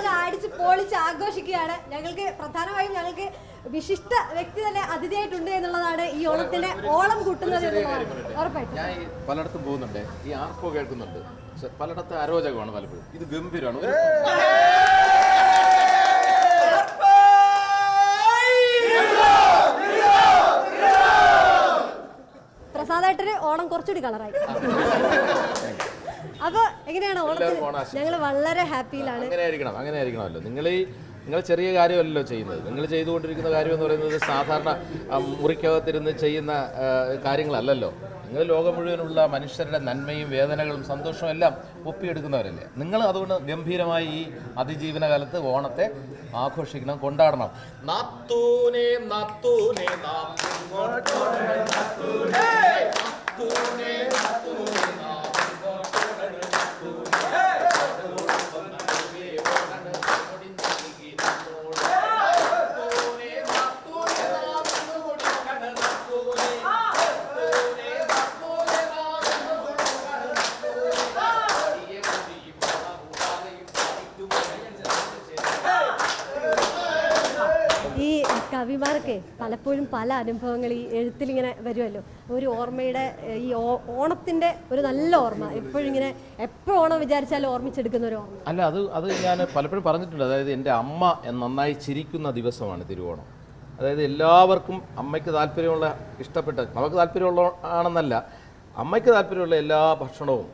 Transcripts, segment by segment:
തന്നെ അടിച്ച് പൊളിച്ച് ആഘോഷിക്കുകയാണ്. ഞങ്ങൾക്ക് പ്രധാനമായും ഞങ്ങൾക്ക് വിശിഷ്ട വ്യക്തി തന്നെ അതിഥിയായിട്ടുണ്ട് എന്നുള്ളതാണ് ഈ ഓണത്തിന്റെ ഓളം കൂട്ടുന്നത് പലയിടത്തും പോകുന്നുണ്ട്. ഈ ആർപ്പോ കേൾക്കുന്നുണ്ട്. പലയിടത്തും പലയിടത്ത് അരോചകമാണ് പലപ്പോഴും. ഇത് ഗംഭീരമാണ്. പ്രസാദേട്ടന് ഓണം കുറച്ചുകൂടി കളറായി. എങ്ങനെയാണ് ഓണത്തിന് ഞങ്ങൾ വളരെ ഹാപ്പിയിലാണ്. അങ്ങനെ ആയിരിക്കണം അങ്ങനെ ആയിരിക്കണമല്ലോ നിങ്ങൾ ഈ നിങ്ങൾ ചെറിയ കാര്യമല്ലല്ലോ ചെയ്യുന്നത്. നിങ്ങൾ ചെയ്തുകൊണ്ടിരിക്കുന്ന കാര്യം എന്ന് പറയുന്നത് സാധാരണ മുറിക്കകത്തിരുന്ന് ചെയ്യുന്ന കാര്യങ്ങളല്ലല്ലോ. നിങ്ങൾ ലോകം മുഴുവനുള്ള മനുഷ്യരുടെ നന്മയും വേദനകളും സന്തോഷവും എല്ലാം ഒപ്പിയെടുക്കുന്നവരല്ലേ. നിങ്ങൾ അതുകൊണ്ട് ഗംഭീരമായി ഈ അതിജീവന കാലത്ത് ഓണത്തെ ആഘോഷിക്കണം കൊണ്ടാടണം. നാത്തൂനെ നാത്തൂനെ നാം ഇങ്ങോട്ടോടണം, നാത്തൂനെ, നാത്തൂനെ, നാത്തൂനെ, നാം ഇങ്ങോട്ടോടണം, നാത്തൂനെ. ഈ കവിമാർക്ക് പലപ്പോഴും പല അനുഭവങ്ങൾ ഈ എഴുത്തിലിങ്ങനെ വരുമല്ലോ. ഒരു ഓർമ്മയുടെ ഈ ഓണത്തിന്റെ ഒരു നല്ല ഓർമ്മ. എപ്പോഴും ഇങ്ങനെ എപ്പോഴും ഓണം വിചാരിച്ചാലും ഓർമ്മിച്ചെടുക്കുന്ന ഒരു ഓർമ്മ. അല്ല അത് അത് ഞാൻ പലപ്പോഴും പറഞ്ഞിട്ടുണ്ട്. അതായത് എന്റെ അമ്മ നന്നായി ചിരിക്കുന്ന ദിവസമാണ് തിരുവോണം. അതായത് എല്ലാവർക്കും അമ്മയ്ക്ക് താല്പര്യമുള്ള ഇഷ്ടപ്പെട്ട നമുക്ക് താല്പര്യമുള്ള ആണെന്നല്ല അമ്മയ്ക്ക് താല്പര്യമുള്ള എല്ലാ ഭക്ഷണവും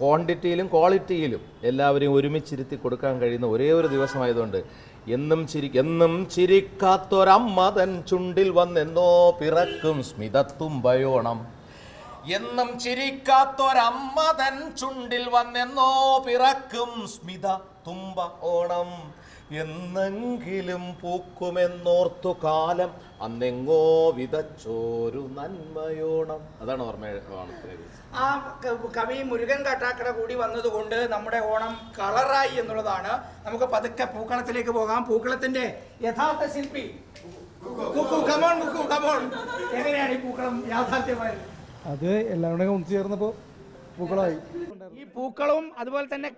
ക്വാണ്ടിറ്റിയിലും ക്വാളിറ്റിയിലും എല്ലാവരെയും ഒരുമിച്ചിരുത്തി കൊടുക്കാൻ കഴിയുന്ന ഒരേ ഒരു ദിവസമായതുകൊണ്ട് എന്നും ചിരി എന്നും ചിരിക്കാത്തൊരമ്മ തൻ ചുണ്ടിൽ വന്നെന്നോ പിറക്കും സ്മിതത്തുമ്പയോണം. എന്നും ചിരിക്കാത്തൊരമ്മ തൻ ചുണ്ടിൽ വന്നെന്നോ പിറക്കും സ്മിത തുമ്പ ഓണം. എന്നെങ്കിലും പൂക്കുമെന്നോർത്തു കാലം അന്നെങ്ങോ വിതച്ചോരു നന്മയോണം. അതാണ് ഓർമ്മ ഓണത്തിനെ ആ കവി മുരുകൻ കാട്ടാക്കട കൂടി വന്നതുകൊണ്ട് നമ്മുടെ ഓണം കളറായി എന്നുള്ളതാണ്. നമുക്ക് പതുക്കെ പൂക്കളത്തിലേക്ക് പോകാം. പൂക്കളത്തിന്റെ യഥാർത്ഥ ശില്പി. എങ്ങനെയാണ് ഈ പൂക്കളം യാഥാർത്ഥ്യമായത്? അത് എല്ലാം കൂടെ ഒന്നു ചേർന്നപ്പോൾ പൂക്കളായി. ഈ പൂക്കളും അതുപോലെ തന്നെ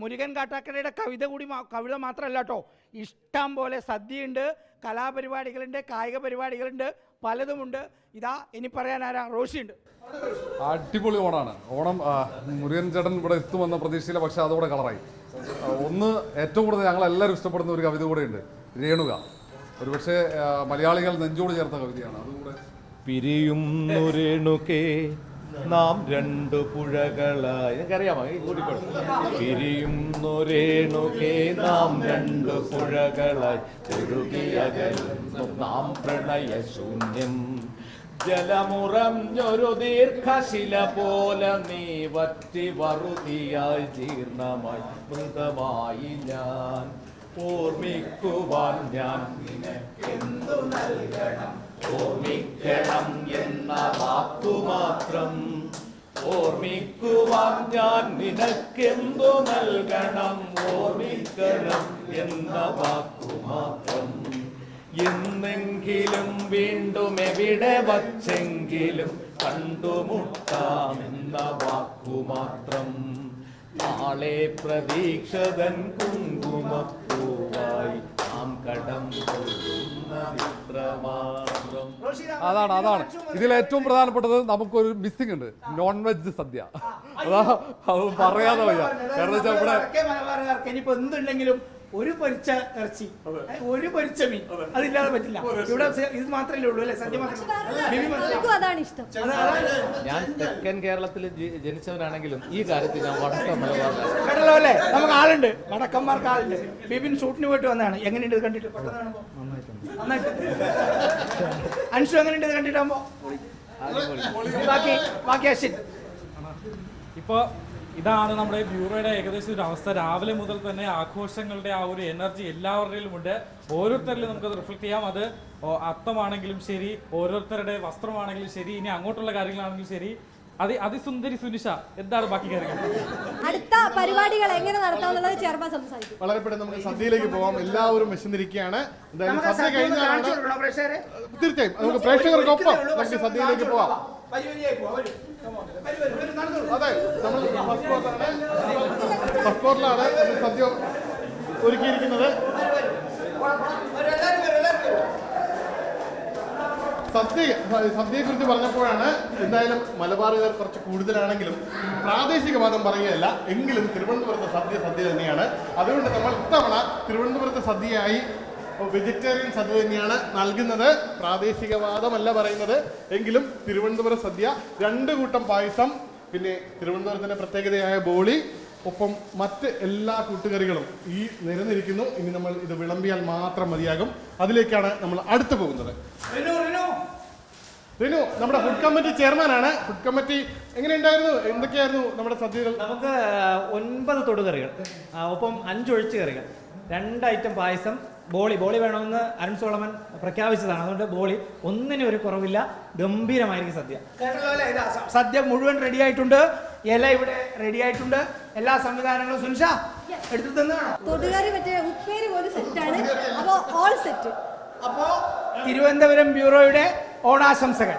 മുരുകൻ കാട്ടാക്കടയുടെ കവിത കൂടി കവിത മാത്രമല്ല കേട്ടോ ഇഷ്ടം പോലെ സദ്യയുണ്ട് കലാപരിപാടികളുണ്ട് കായിക പരിപാടികളുണ്ട് പലതുമുണ്ട്. ഇതാ ഇനി പറയാൻ ആരാ? റോഷിയുണ്ട്. അടിപൊളി ഓണാണ്. ഓണം മുരുകൻ ചേട്ടൻ ഇവിടെ എത്തുമെന്ന പ്രതീക്ഷയില്ല പക്ഷെ അതോടെ കളറായി. ഒന്ന് ഏറ്റവും കൂടുതൽ ഞങ്ങൾ എല്ലാവരും ഇഷ്ടപ്പെടുന്ന ഒരു കവിത കൂടെയുണ്ട്. രേണുക. ഒരുപക്ഷെ മലയാളികൾ നെഞ്ചോട് ചേർത്ത കവിതയാണ്. അതുകൂടെ പിരിയുന്നു രേണുകേ നാം രണ്ടു പുഴകളായി. നിനക്കറിയാമോ ഈ കൂടിക്കോളും പിരിയുന്നു രേണുകേ നാം രണ്ടു പുഴകളായി. ചെറുകിയകലുന്നു നാം പ്രണയശൂന്യം ജലമുറഞ്ഞൊരു ദീർഘശില പോലെ നീ വറ്റി വറുതിയായി ജീർണമായി. മൃതമായി ഞാൻ ഓർമ്മിക്കുവാൻ ഞാൻ നിനക്കെന്തു നൽകണം? ഓർമ്മിക്കണം എന്ന വാക്കു മാത്രം ഓർമ്മിക്കുവാൻ ഞാൻ നിനക്കെന്തു നൽകണം? ഓർമ്മിക്കണം എന്ന വാക്കു മാത്രം. എന്നെങ്കിലും വീണ്ടും എവിടെ വച്ചെങ്കിലും കണ്ടുമുട്ടാമെന്ന വാക്കു മാത്രം. നാളെ പ്രതീക്ഷതൻ കുങ്കുമപ്പൂവായി നാം കടം അതാണ് അതാണ്. ഇതിൽ ഏറ്റവും പ്രധാനപ്പെട്ടത് നമുക്കൊരു മിസ്സിംഗ് ഉണ്ട്. നോൺ വെജ് സദ്യ അതാ അത് പറയാതെ വയ്യ. കാരണം വെച്ചാൽ ഇവിടെ ഇനിയിപ്പോ എന്തുണ്ടെങ്കിലും ഒരു പൊരിച്ച ഇറച്ചി ഒരു പൊരിച്ച മീൻ. അതില്ലാതെ പറ്റില്ല. ഇവിടെ ഇത് മാത്രമേ ഉള്ളൂ അല്ലെ? സദ്യ മാത്രമേ ബിബി മനസ്സിലായി അതാണ് ഇഷ്ടം. ഞാൻ തെക്കൻ കേരളത്തിൽ ജനിച്ചവനാണെങ്കിലും ഈ കാര്യത്തിൽ ഞാൻ കേട്ടല്ലോ അല്ലേ? നമുക്ക് ആളുണ്ട്. വടക്കന്മാർക്ക് ആളുണ്ട്. ബിബിൻ ഷൂട്ടിന് പോയിട്ട് വന്നതാണ്. എങ്ങനെയുണ്ട് ഇത് കണ്ടിട്ട്? നന്നായിട്ട് അൻഷു എങ്ങനെയുണ്ട് ഇത് കണ്ടിട്ടാകുമ്പോ ബാക്കി ബാക്കി അശ്വിൻ. ഇപ്പോൾ ഇതാണ് നമ്മുടെ ബ്യൂറോയുടെ ഏകദേശം ഒരു അവസ്ഥ. രാവിലെ മുതൽ തന്നെ ആഘോഷങ്ങളുടെ ആ ഒരു എനർജി എല്ലാവരുടെയും ഉണ്ട്. ഓരോരുത്തരിലും നമുക്കത് റിഫ്ലക്ട് ചെയ്യാം. അത് അത്തമാണെങ്കിലും ശരി ഓരോരുത്തരുടെ വസ്ത്രമാണെങ്കിലും ശരി ഇനി അങ്ങോട്ടുള്ള കാര്യങ്ങളാണെങ്കിലും ശരി. അതി അതിസുന്ദരി സുനിഷ എന്താണ് ബാക്കി കാര്യങ്ങൾ? അടുത്ത പരിപാടികൾ എങ്ങനെ നടത്താമെന്നുള്ളത് ചെയർമാൻ സംസാരിക്കും. വളരെ പെട്ടെന്ന് നമുക്ക് സദ്യയിലേക്ക് പോവാം. എല്ലാവരും വിശന്നിരിക്കുകയാണ്. എന്തായാലും നമുക്ക് സദ്യ തീർച്ചയായും. നമുക്ക് പ്രേക്ഷകർക്കൊപ്പം നമുക്ക് സദ്യയിലേക്ക് പോവാം. അതെ. ഫസ്റ്റ് ഫ്ലോറിലാണ് സദ്യ ഒരുക്കിയിരിക്കുന്നത് സദ്യ സദ്യയെ കുറിച്ച് പറഞ്ഞപ്പോഴാണ് എന്തായാലും മലബാറുകാർ കുറച്ച് കൂടുതലാണെങ്കിലും പ്രാദേശിക വാദം പറയുകയല്ല. എങ്കിലും തിരുവനന്തപുരത്തെ സദ്യ സദ്യ തന്നെയാണ്. അതുകൊണ്ട് നമ്മൾ ഇത്തവണ തിരുവനന്തപുരത്തെ സദ്യയായി വെജിറ്റേറിയൻ സദ്യ തന്നെയാണ് നൽകുന്നത്. പ്രാദേശികവാദമല്ല പറയുന്നത്. എങ്കിലും തിരുവനന്തപുരം സദ്യ രണ്ട് കൂട്ടം പായസം പിന്നെ തിരുവനന്തപുരത്തിന്റെ പ്രത്യേകതയായ ബോളി ഒപ്പം മറ്റ് എല്ലാ കൂട്ടുകറികളും ഈ നിരന്നിരിക്കുന്നു ഇനി നമ്മൾ ഇത് വിളമ്പിയാൽ മാത്രം മതിയാകും. അതിലേക്കാണ് നമ്മൾ അടുത്ത് പോകുന്നത്. റിനു നമ്മുടെ ഫുഡ് കമ്മിറ്റി ചെയർമാൻ ആണ് ഫുഡ് കമ്മിറ്റി എങ്ങനെയുണ്ടായിരുന്നു? എന്തൊക്കെയായിരുന്നു നമ്മുടെ സദ്യകൾ? നമുക്ക് ഒൻപത് തൊടുകറികൾ ഒപ്പം അഞ്ചൊഴിച്ച് കറികൾ. രണ്ട് ഐറ്റം പായസം ബോളി. ബോളി വേണമെന്ന് അരുൺ സോളമൻ പ്രഖ്യാപിച്ചതാണ്. അതുകൊണ്ട് ബോളി ഒന്നിനും ഒരു കുറവില്ല. ഗംഭീരമായിരിക്കും സദ്യ. സദ്യ മുഴുവൻ റെഡി ആയിട്ടുണ്ട്. ഇല ഇവിടെ റെഡി ആയിട്ടുണ്ട്. എല്ലാ സംവിധാനങ്ങളും സുനിഷ എടുത്തു തന്നാണോ? തൊടുകാരി മറ്റേ ഉപ്പേരി പോലും സെറ്റാണ് അപ്പോൾ ഓൾ സെറ്റ് അപ്പോ തിരുവനന്തപുരം ബ്യൂറോയുടെ ഓണാശംസകൾ.